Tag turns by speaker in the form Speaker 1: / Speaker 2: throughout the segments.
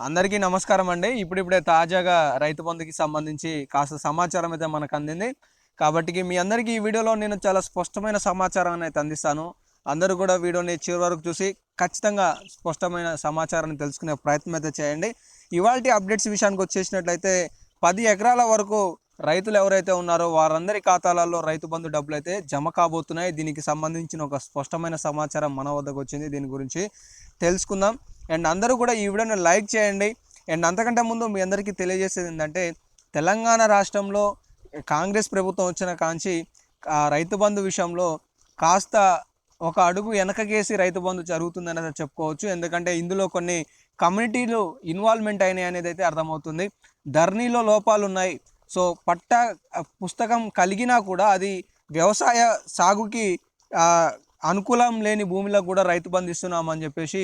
Speaker 1: అందరికీ నమస్కారం అండి. ఇప్పుడిప్పుడే తాజాగా రైతు బంధుకి సంబంధించి కాస్త సమాచారం అయితే మనకు అందింది. కాబట్టి మీ అందరికీ ఈ వీడియోలో నేను చాలా స్పష్టమైన సమాచారాన్ని అయితే అందిస్తాను. అందరూ కూడా వీడియోని చివరి వరకు చూసి ఖచ్చితంగా స్పష్టమైన సమాచారాన్ని తెలుసుకునే ప్రయత్నం అయితే చేయండి. ఇవాళ అప్డేట్స్ విషయానికి వచ్చేసినట్లయితే పది ఎకరాల వరకు రైతులు ఎవరైతే ఉన్నారో వారందరి ఖాతాలలో రైతు బంధు డబ్బులు అయితే జమ కాబోతున్నాయి. దీనికి సంబంధించిన ఒక స్పష్టమైన సమాచారం మన వద్దకు వచ్చింది. దీని గురించి తెలుసుకుందాం. అండ్ అందరూ కూడా ఈ వీడియోని లైక్ చేయండి. అండ్ అంతకంటే ముందు మీ అందరికీ తెలియజేసేది ఏంటంటే తెలంగాణ రాష్ట్రంలో కాంగ్రెస్ ప్రభుత్వం వచ్చిన కాంచి రైతు బంధు విషయంలో కాస్త ఒక అడుగు వెనకకేసి రైతు బంధు జరుగుతుందని చెప్పుకోవచ్చు. ఎందుకంటే ఇందులో కొన్ని కమ్యూనిటీలు ఇన్వాల్వ్మెంట్ అయినాయి అనేది అయితే అర్థమవుతుంది. ధర్నీలో లోపాలు ఉన్నాయి. సో పట్ట పుస్తకం కలిగినా కూడా అది వ్యవసాయ సాగుకి అనుకూలం లేని భూమిలో కూడా రైతు బంధు ఇస్తున్నామని చెప్పేసి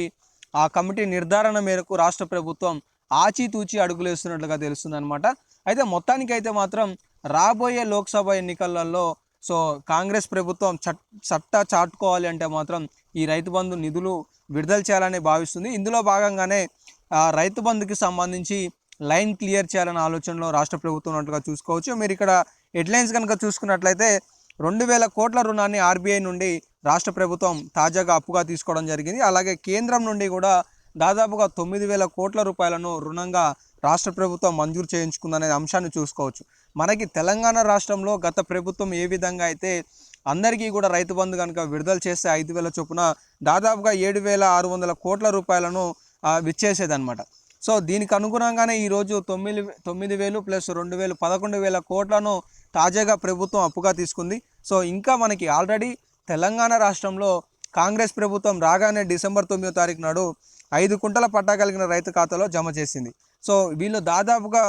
Speaker 1: ఆ కమిటీ నిర్ధారణ మేరకు రాష్ట్ర ప్రభుత్వం ఆచితూచి అడుగులు వేస్తున్నట్లుగా తెలుస్తుంది అనమాట అయితే మొత్తానికి అయితే మాత్రం రాబోయే లోక్సభ ఎన్నికలలో సో కాంగ్రెస్ ప్రభుత్వం చట్ చట్ట చాటుకోవాలి అంటే మాత్రం ఈ రైతు బంధు నిధులు విడుదల చేయాలని భావిస్తుంది. ఇందులో భాగంగానే ఆ, రైతు బంధుకి సంబంధించి లైన్ క్లియర్ చేయాలనే ఆలోచనలో రాష్ట్ర ప్రభుత్వం ఉన్నట్టుగా చూసుకోవచ్చు. మీరు ఇక్కడ హెడ్లైన్స్ కనుక చూసుకున్నట్లయితే రెండు వేల కోట్ల రుణాన్ని ఆర్బీఐ నుండి రాష్ట్ర ప్రభుత్వం తాజాగా అప్పుగా తీసుకోవడం జరిగింది. అలాగే కేంద్రం నుండి కూడా దాదాపుగా తొమ్మిది వేల కోట్ల రూపాయలను రుణంగా రాష్ట్ర ప్రభుత్వం మంజూరు చేయించుకుందనే అంశాన్ని చూసుకోవచ్చు. మనకి తెలంగాణ రాష్ట్రంలో గత ప్రభుత్వం ఏ విధంగా అయితే అందరికీ కూడా రైతు బంధు కనుక విడుదల చేస్తే ఐదు వేల చొప్పున దాదాపుగా ఏడు వేల ఆరు వందల కోట్ల రూపాయలను విచ్చేసేదనమాట విచ్చేసేదన్నమాట. సో దీనికి అనుగుణంగానే ఈరోజు తొమ్మిది తొమ్మిది వేలు ప్లస్ రెండు వేలు పదకొండు వేల కోట్లను తాజాగా ప్రభుత్వం అప్పుగా తీసుకుంది. సో ఇంకా మనకి ఆల్రెడీ తెలంగాణ రాష్ట్రంలో కాంగ్రెస్ ప్రభుత్వం రాగానే డిసెంబర్ తొమ్మిదో తారీఖు నాడు ఐదు కుంటల పట్టా కలిగిన రైతు ఖాతాలో జమ చేసింది. సో వీళ్ళు దాదాపుగా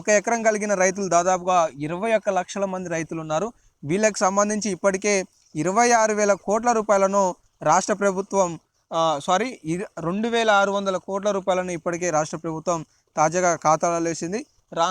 Speaker 1: ఒక ఎకరం కలిగిన రైతులు దాదాపుగా ఇరవై ఒక్క లక్షల మంది రైతులు ఉన్నారు. వీళ్ళకి సంబంధించి ఇప్పటికే ఇరవై ఆరు వేల కోట్ల రూపాయలను రాష్ట్ర ప్రభుత్వం సారీ రెండు వేల ఆరు వందల కోట్ల రూపాయలను ఇప్పటికే రాష్ట్ర ప్రభుత్వం తాజాగా ఖాతాలో వేసింది. రా